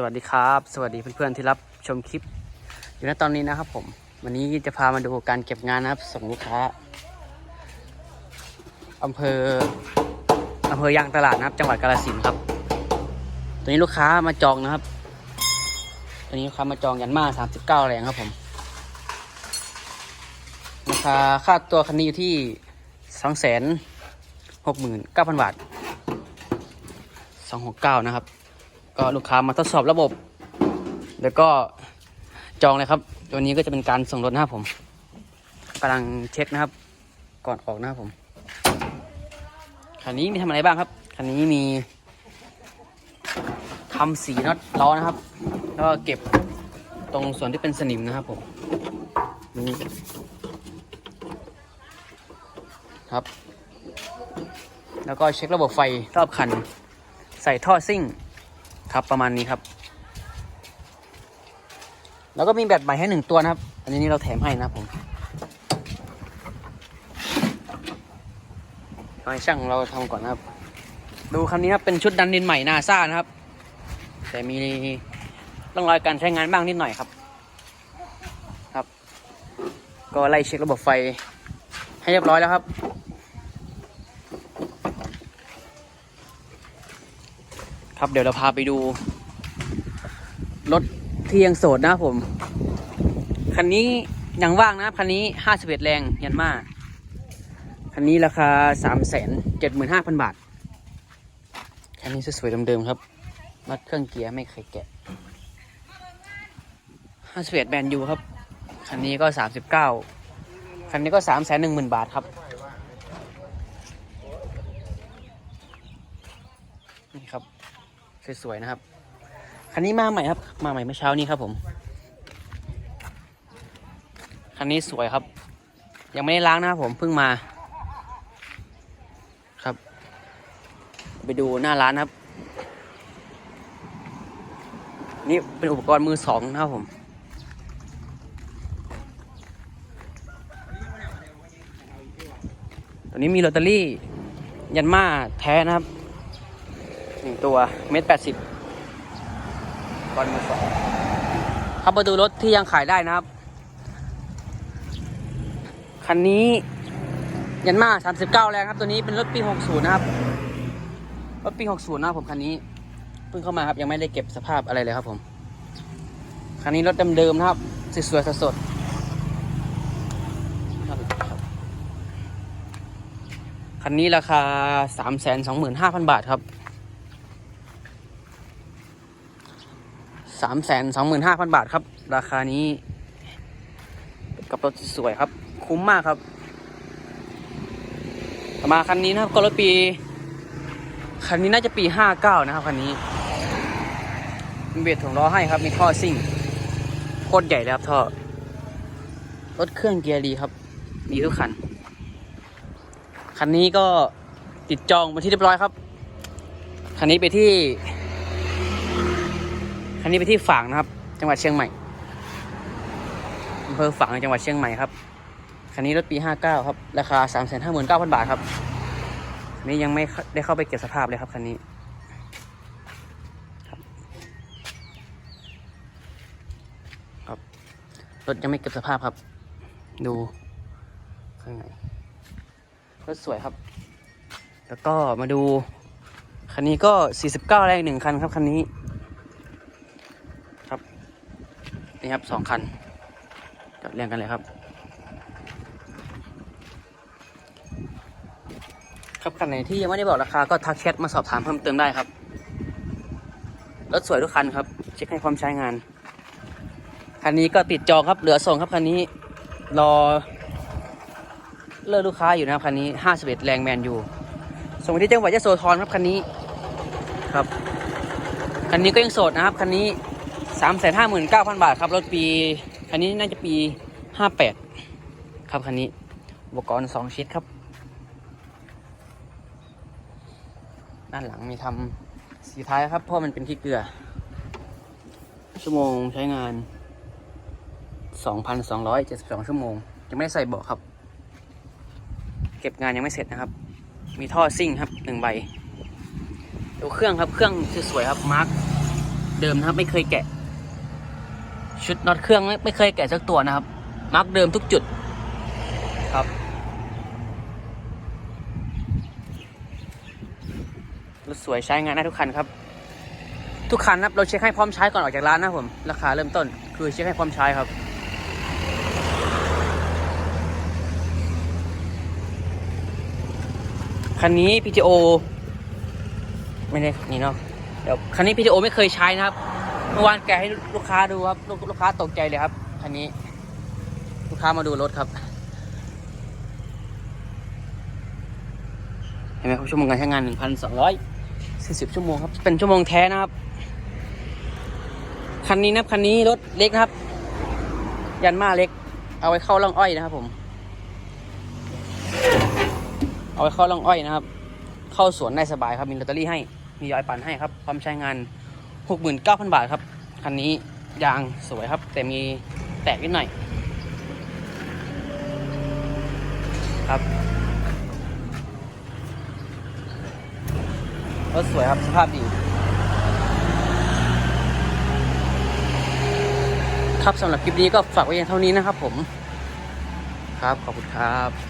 สวัสดีครับ สวัสดีเพื่อนๆที่รับชมคลิป อยู่ณตอนนี้นะครับผม วันนี้จะพามาดูการเก็บงานนะครับ ส่งลูกค้าอำเภออำเภอยางตลาดนะครับ จังหวัดกาฬสินธุ์ครับ ตัวนี้ลูกค้ามาจองนะครับ ตัวนี้ลูกค้ามาจองยันมา39แรงครับผมราคาค่าตัวคันนี้อยู่ที่2 6 9 0 0 0บาท269นะครับ ก็ลูกค้ามาทดสอบระบบ แล้วก็จองเลยครับ ตัวนี้ก็จะเป็นการส่งรถนะครับผมกำลังเช็คนะครับ ก่อนออกนะครับผมคันนี้มีทำอะไรบ้างครับคันนี้มีทำสีน็อตล้อนะครับ แล้วก็เก็บตรงส่วนที่เป็นสนิมนะครับผมนี่ครับ แล้วก็เช็คระบบไฟรอบคัน ใส่ท่อซิ่ง ครับประมาณนี้ครับ แล้วก็มีแบตใหม่ให้หนึ่งตัวนะครับ อันนี้เราแถมให้นะครับผมเอาให้ช่างเราทำก่อนนะครับ ดูคันนี้ครับเป็นชุดดันดินใหม่นาซ่านะครับ แต่มีร่องรอยการใช้งานบ้างนิดหน่อยครับ ครับ ก็ไล่เช็คระบบไฟให้เรียบร้อยแล้วครับ ครับเดี๋ยวเราพาไปดู รถที่ยังโสดนะผม คันนี้ยังว่างนะคันนี้ห้าสิบเอ็ดแรงยันมาคันนี้ราคาสามแสนเจ็ดหมื่นห้าพันบาท คันนี้สวยๆเดิมๆครับนัดเครื่องเกียร์ไม่เคยแกะห้าสิบเอ็ดแบรนยูครับ คันนี้ก็สามสิบเก้าคันนี้ก็สามแสนหนึ่งหมื่นบาทครับ นี่ครับ สวยๆนะครับ คันนี้มาใหม่ครับ มาใหม่เมื่อเช้านี้ครับผม คันนี้สวยครับ ยังไม่ได้ล้างนะครับผมเพิ่งมา ครับ ไปดูหน้าร้านครับ นี่เป็นอุปกรณ์มือสองนะครับผมตัวนี้มีลอตเตอรี่ ยันมาแท้นะครับ นึ่งตัวเมตรแปดสิบก่อนมือสองครับมาดูรถที่ยังขายได้นะครับ คันนี้ยันมาสามสิบเก้าแรงครับ ตัวนี้เป็นรถปีหกศูนย์นะครับ รถปีหกศูนย์นะครับผมคันนี้ เพิ่งเข้ามาครับ ยังไม่ได้เก็บสภาพอะไรเลยครับผม คันนี้รถเดิมๆนะครับ สวยๆสดๆครับคันนี้ราคาสามแสนสองหมื่นห้าพันบาทครับ สามแสนสองหมื่นห้าพันบาทครับ ราคานี้ กับรถสวยครับ คุ้มมากครับ มาคันนี้นะครับก็รถปี คันนี้น่าจะปีห้าเก้านะครับคันนี้มีเบรถุงล้อให้ครับ มีท่อซิ่งโคตรใหญ่เลยครับท่อ รถเครื่องเกียร์ดีครับดีทุกคัน คันนี้ก็ติดจองมาที่เรียบร้อยครับ คันนี้ไปที่ นนี้ไปที่ฝางนะครับ จังหวัดเชียงใหม่อำเภอฝางจังหวัดเชียงใหม่ครับคันนี้รถปี 59 ครับ ราคา 359,000 บาทครับคันนี้ยังไม่ได้เข้าไปเก็บสภาพเลยครับคันนี้ครับครับรถยังไม่เก็บสภาพครับ ดูข้างในรถสวยครับ แล้วก็มาดู คันนี้ก็ 49แรงหนึ่งคันครับคันนี้ นี่ครับสองคันจอดเรียงกันเลยครับ ครับคันไหนที่ยังไม่ได้บอกราคาก็ทักแชทมาสอบถามเพิ่มเติมได้ครับรถสวยทุกคันครับ เช็คให้ความใช้งาน คันนี้ก็ติดจองครับเหลือส่งครับคันนี้รอเลือกลูกค้าอยู่นะครับคันนี้ห้าสิบเอ็ดแรงแมนอยู่ส่งไปที่จังหวัดยะโสธรครับคันนี้ครับคันนี้ก็ยังโสดนะครับคันนี้ สามแสนห้าหมื่นเก้าพันบาทครับรถปี คันนี้น่าจะปีห้าแปดครับคันนี้ อุปกรณ์สองชิ้นครับ ด้านหลังมีทำสีท้ายครับเพราะมันเป็นขี้เกลือ ชั่วโมงใช้งานสองพันสองร้อยเจ็ดสิบสองชั่วโมง ยังไม่ได้ใส่เบาะครับ เก็บงานยังไม่เสร็จนะครับ มีท่อซิ่งครับหนึ่งใบดูเครื่องครับเครื่องสวยๆครับมาร์คเดิมนะครับไม่เคยแกะ ชุดน็อตเครื่องไม่ไม่เคยแกะสักตัวนะครับ มาร์กเดิมทุกจุดครับ รถสวยใช้งานได้ทุกคันครับ ทุกคันนะครับเราเช็คให้พร้อมใช้ก่อนออกจากร้านนะครับผม ราคาเริ่มต้น คือเช็คให้พร้อมใช้ครับคันนี้ PTO ไม่ได้นี่เนาะเดี๋ยวคันนี้ PTO ไม่เคยใช้นะครับ เมื่อวานแกะให้ลูกค้าดูครับ ลูกลูกค้าตกใจเลยครับคันนี้ ลูกค้ามาดูรถครับ เห็นไหมครับชั่วโมงการใช้งาน1,240ชั่วโมงครับ เป็นชั่วโมงแท้นะครับ คันนี้นะคันนี้รถเล็กนะครับ ยันมาเล็ก เอาไว้เข้าร่องอ้อยนะครับผม เอาไว้เข้าร่องอ้อยนะครับ เข้าสวนได้สบายครับ มีลอตเตอรี่ให้ มียอยปั่นให้ครับความใช้งาน 69,000 บาทครับ คันนี้ยางสวยครับ แต่มีแตกนิดหน่อย ครับรถสวยครับสภาพดี ครับสำหรับคลิปนี้ก็ฝากไว้เพียงเท่านี้นะครับผม ครับ ขอบคุณครับ